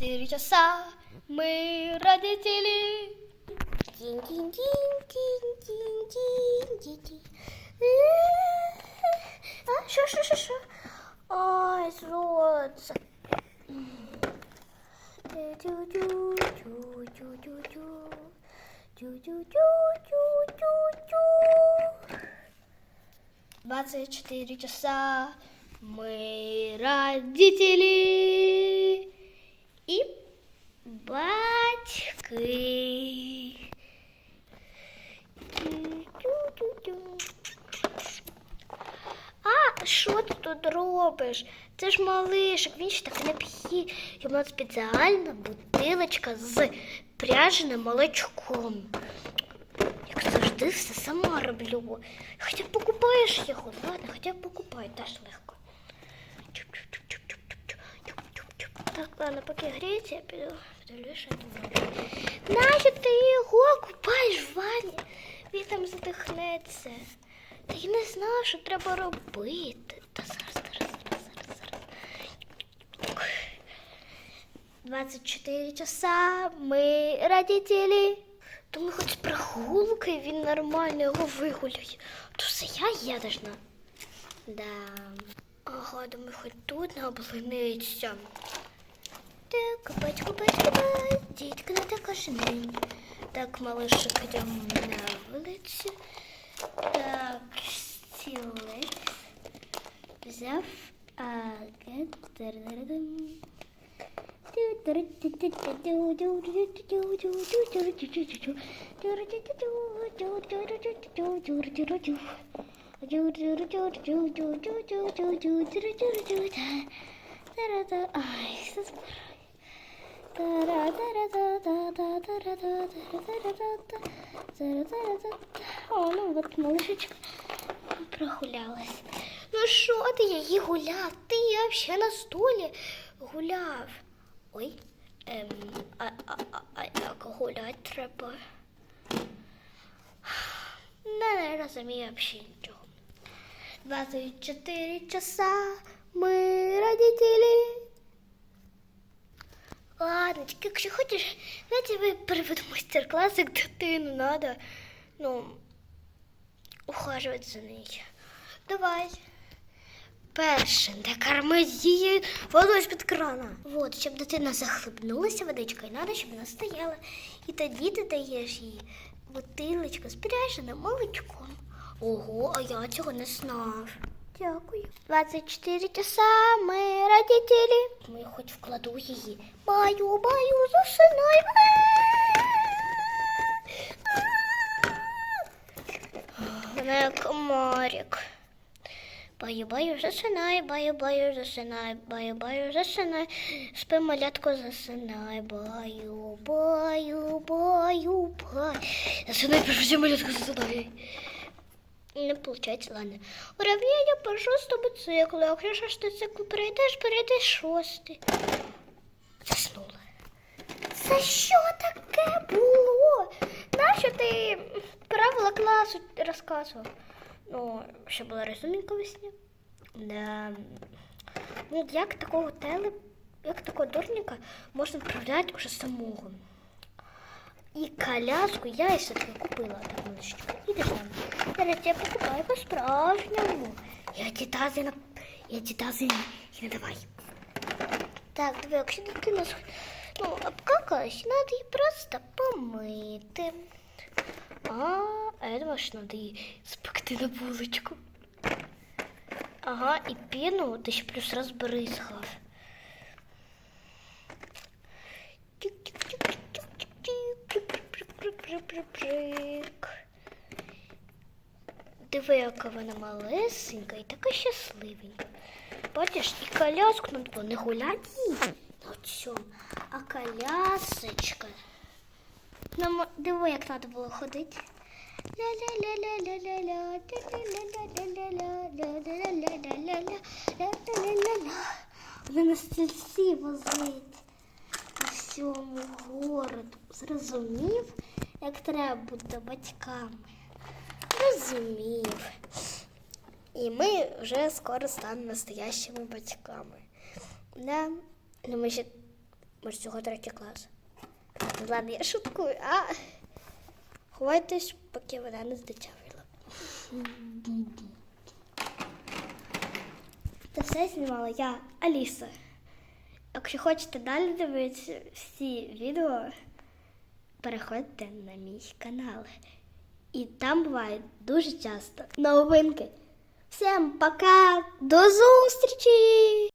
четыре часа мы родители. А, шо, шо, шо, шо. Ой, солнце. Двадцать четыре часа мы родители. И батьки. А що ти тут робиш? Це ж малишик, він ж так не п'є. Йому спеціальна бутилочка з пряженим молочком. Як завжди, все сама роблю. Хоча б покупаєш його, ладно, хоча б покупай, теж легко. Так, ладно, поки гріється, я піду подивлюсь, що. Нащо ти його купаєш в ванні? Він там задихнеться. Та я не знаю, що треба робити. Та зараз, зараз, зараз, зараз, зараз. 24 часа ми родители. Думаю, хоч прогулки він нормально його вигуляє. То все я ядошна. Да. Ага, думаю, хоч тут не Копать, копать, копать. Дітки на також день. Так, малыши, підемо на вулицю. Так, стілець. Взяв агент. Ay, sus. О, ну от малышечка прогулялась. Ну що ти, її гуляв? Ти взагалі на столі гуляв. Ой, ем, а, а, а, а як гуляти треба? Не, не розумію взагалі нічого. 24 часа ми родители. Ладно, тільки якщо хочеш, я тебе переведу майстер-клас, як дитину надо, ну, ухажувати за нею. Давай. Перше, не корми її водою з-під крана. От, щоб дитина захлебнулася водичкою, треба, щоб вона стояла. І тоді ти даєш їй бутилочку з пряженим молочком. Ого, а я цього не знав. Дякую. 24 часа ми родителі. Ми хоч вкладу її. Баю, баю, засинай. Мене комарик. Баю, баю, засинай, баю, баю, засинай, баю, баю, засинай. Спи, малятко, засинай, баю, баю, баю, баю. Засинай, прошу, малятко, засинай. Не получается, ладно. Уравнение по шостому циклу. Якщо шостий цикл перейдеш, перейдеш шостий. Заснула. Це що таке було? Нащо ти правила класу розказував? Ну, ще була розумінка весні. Да. Ну, як такого теле, як такого дурника можна вправляти уже самого? І коляску я, если ты купила одну И ты там. Я покупаю по-справжнему. И эти на... И эти не надавай. Так, давай, якщо ти нас ну, обкакалась, надо її просто помити. А, а я думала, надо її спекти на булочку. Ага, і піну ти ще плюс раз. диви, яка вона малесенька і така щасливенька. Бачиш, і коляску надо не гулять на цьому, а колясочка. Ну, нам диви, як треба було ходити. Вона на стільці возить по всьому городу. Зрозумів, як треба бути батьками. Розумів. І ми вже скоро станемо настоящими батьками. Да? Ну, ми ще Може, цього третій клас. Ладно, я шуткую, а ховайтесь, поки вона не здичавила. Це все знімала я, Аліса. Якщо хочете далі дивитися всі відео, переходьте на мій канал. І там бувають дуже часто новинки. Всім пока! До зустрічі!